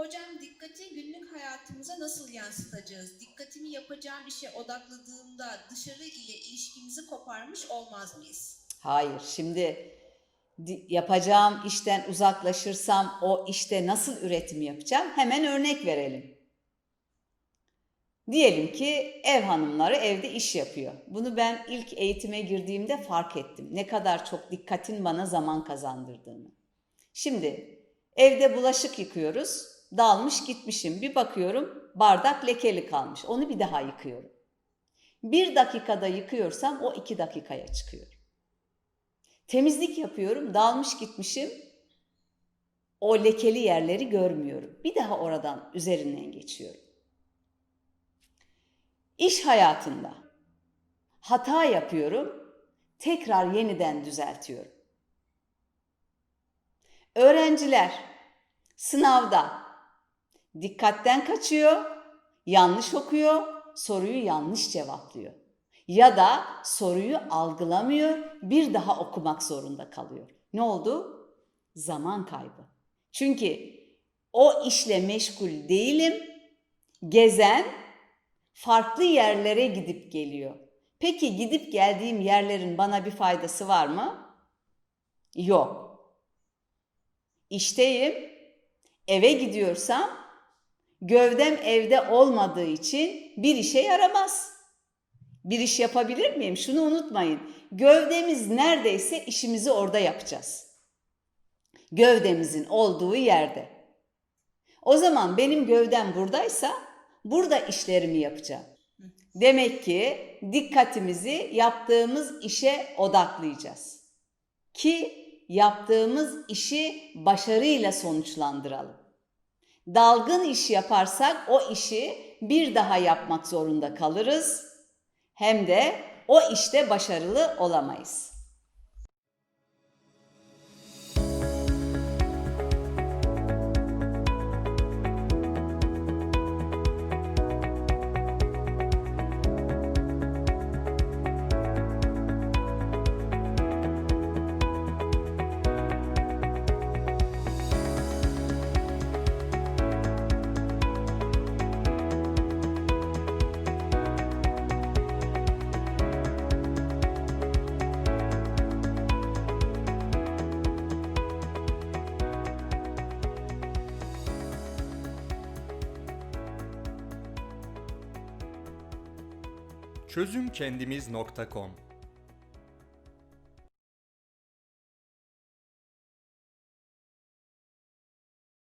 Hocam dikkati günlük hayatımıza nasıl yansıtacağız? Dikkatimi yapacağım işe odakladığımda dışarı ile ilişkimizi koparmış olmaz mıyız? Hayır, şimdi di- yapacağım işten uzaklaşırsam o işte nasıl üretim yapacağım? Hemen örnek verelim. Diyelim ki ev hanımları evde iş yapıyor. Bunu ben ilk eğitime girdiğimde fark ettim. Ne kadar çok dikkatin bana zaman kazandırdığını. Şimdi evde bulaşık yıkıyoruz. Dalmış gitmişim. Bir bakıyorum bardak lekeli kalmış. Onu bir daha yıkıyorum. Bir dakikada yıkıyorsam o iki dakikaya çıkıyor. Temizlik yapıyorum, dalmış gitmişim. O lekeli yerleri görmüyorum. Bir daha oradan üzerinden geçiyorum. İş hayatında hata yapıyorum, tekrar yeniden düzeltiyorum. Öğrenciler sınavda dikkatten kaçıyor, yanlış okuyor, soruyu yanlış cevaplıyor. Ya da soruyu algılamıyor, bir daha okumak zorunda kalıyor. Ne oldu? Zaman kaybı. Çünkü o işle meşgul değilim, gezen farklı yerlere gidip geliyor. Peki gidip geldiğim yerlerin bana bir faydası var mı? Yok. İşteyim, eve gidiyorsam gövdem evde olmadığı için bir işe yaramaz. Bir iş yapabilir miyim? Şunu unutmayın. Gövdemiz neredeyse işimizi orada yapacağız. Gövdemizin olduğu yerde. O zaman benim gövdem buradaysa burada işlerimi yapacağım. Demek ki dikkatimizi yaptığımız işe odaklayacağız. Ki yaptığımız işi başarıyla sonuçlandıralım. Dalgın iş yaparsak o işi bir daha yapmak zorunda kalırız. Hem de o işte başarılı olamayız. Çözümkendimiz.com